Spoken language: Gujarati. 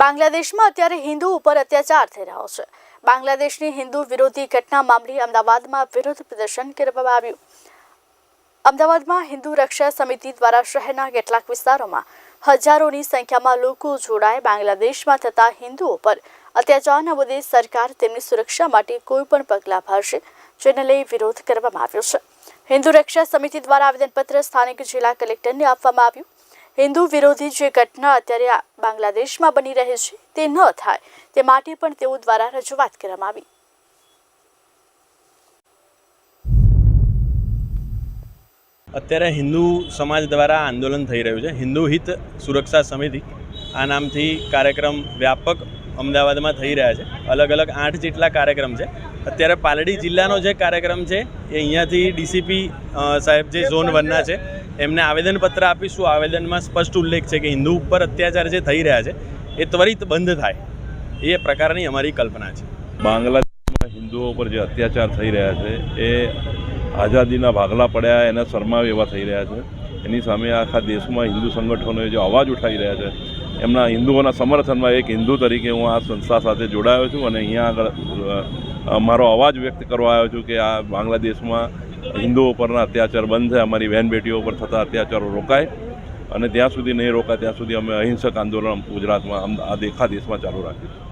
બાંગ્લાદેશમાં અત્યારે હિન્દુ ઉપર અત્યાચાર થઈ રહ્યો છે. બાંગ્લાદેશની હિન્દુ વિરોધી ઘટના મામલે અમદાવાદમાં વિરોધ પ્રદર્શન કરવામાં આવ્યું. અમદાવાદમાં હિન્દુ રક્ષા સમિતિ દ્વારા શહેરના કેટલાક વિસ્તારોમાં હજારોની સંખ્યામાં લોકો જોડાય બાંગ્લાદેશમાં થતા હિન્દુઓ પર અત્યાચારના મુદ્દે સરકાર તેમની સુરક્ષા માટે કોઈ પણ પગલાં ભરશે, જેને લઈ વિરોધ કરવામાં આવ્યો છે. હિન્દુ રક્ષા સમિતિ દ્વારા આવેદનપત્ર સ્થાનિક જિલ્લા કલેક્ટરને આપવામાં આવ્યું. હિન્દુ વિરોધી જે ઘટના અત્યારે આ બાંગ્લાદેશમાં બની રહી છે તે ન થાય. તે માટે પણ તેઓ દ્વારા રજૂઆત કરવામાં આવી. અત્યારે હિન્દુ સમાજ દ્વારા આંદોલન થઈ રહ્યું છે. હિન્દુ હિત સુરક્ષા સમિતિ આ નામથી કાર્યક્રમ વ્યાપક અમદાવાદમાં થઈ રહ્યા છે. અલગ અલગ આઠ જેટલા કાર્યક્રમ છે. અત્યારે પાલડી જિલ્લાનો જે કાર્યક્રમ છે એ અહીંયાથી ડીસીપી સાહેબ જે ઝોન વનના છે એમને આવેદનપત્ર આપીશું. આવેદનમાં સ્પષ્ટ ઉલ્લેખ છે કે હિન્દુ ઉપર અત્યાચાર જે થઈ રહ્યા છે, એ ત્વરિત બંધ થાય. એ પ્રકારની અમારી કલ્પના છે. બાંગ્લાદેશમાં હિન્દુઓ પર જે અત્યાચાર થઈ રહ્યા છે, એ આઝાદીના ભાગલા પડ્યા, એના શરમાવે એવા થઈ રહ્યા છે. એની સામે આખા દેશમાં હિન્દુ સંગઠનોએ જે અવાજ ઉઠાવી રહ્યા છે, એમના હિન્દુઓના સમર્થનમાં એક હિન્દુ તરીકે હું આ સંસ્થા સાથે જોડાયો છું અને અહીંયા આગળ મારો અવાજ વ્યક્ત કરવા આવ્યો છું કે આ બાંગ્લાદેશમાં હિન્દુઓ પરના અત્યાચાર બંધ થાય, અમારી બહેન બેટીઓ પર થતા અત્યાચારો રોકાય અને ત્યાં સુધી નહીં રોકાય, ત્યાં સુધી અમે અહિંસક આંદોલન ગુજરાતમાં આ દેખા દેશમાં ચાલુ રાખીશું